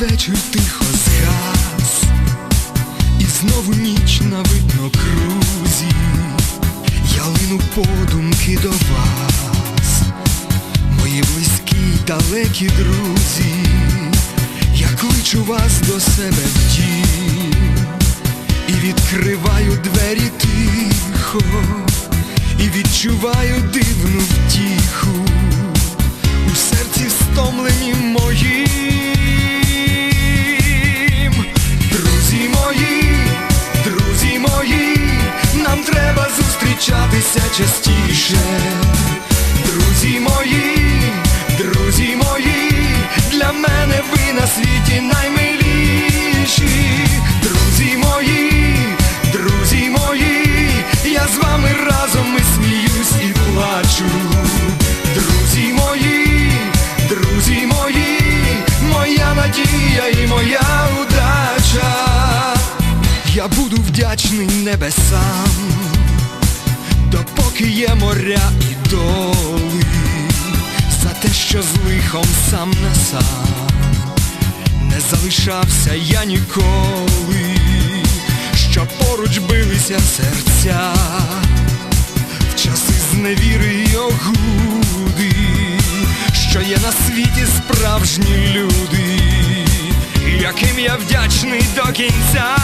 вечір тихо згас, і знову ніч на видно крузі, я лину подумки до вас, мої близькі й далекі друзі, я кличу вас до себе в дім, і відкриваю двері тихо, і відчуваю дивну втіху. У серці стомлені моїм. Нам треба зустрічатися частіше. Друзі мої, друзі мої, для мене ви на світі наймиліші. Вдячний небесам, допоки є моря і доли, за те, що з лихом сам на сам не залишався я ніколи, що поруч билися серця в часи зневіри й огуди, що є на світі справжні люди, яким я вдячний до кінця.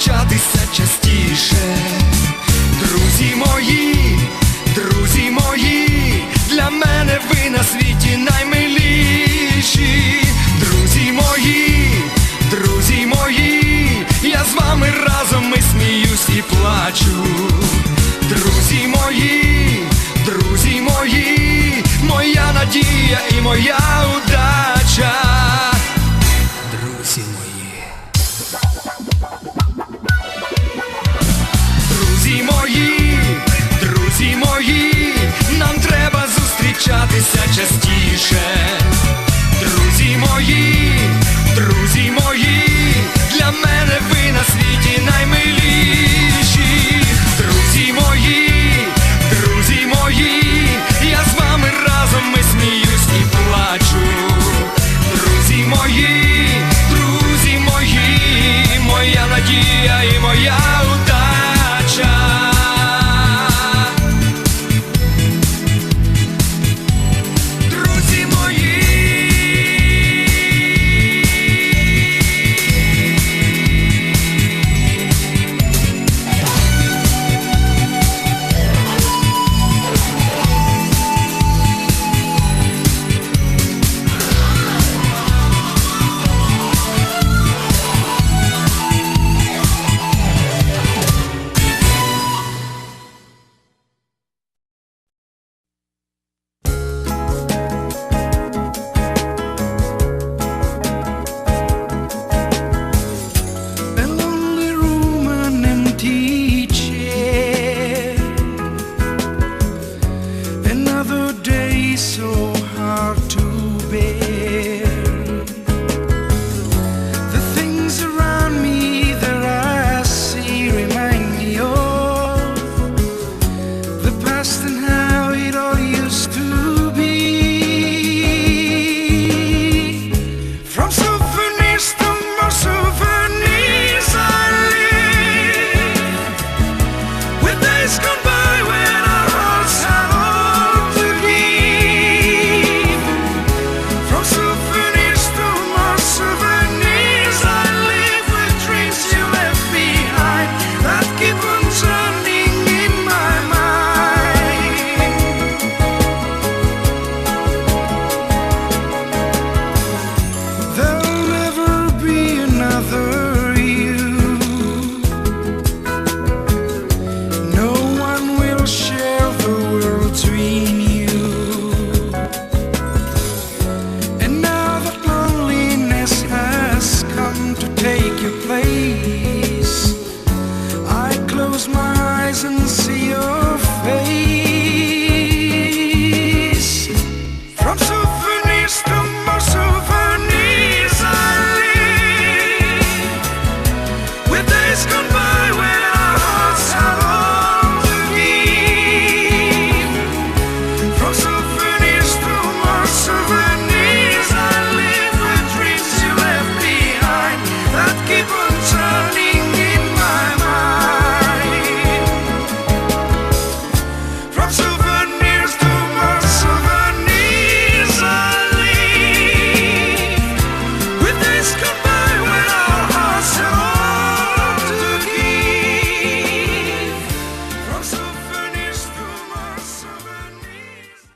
Зустрічатися частіше. Друзі мої, друзі мої, для мене ви на світі наймиліші. Друзі мої, друзі мої, я з вами разом і сміюсь і плачу. Друзі мої, друзі мої, моя надія і моя моя sunshine.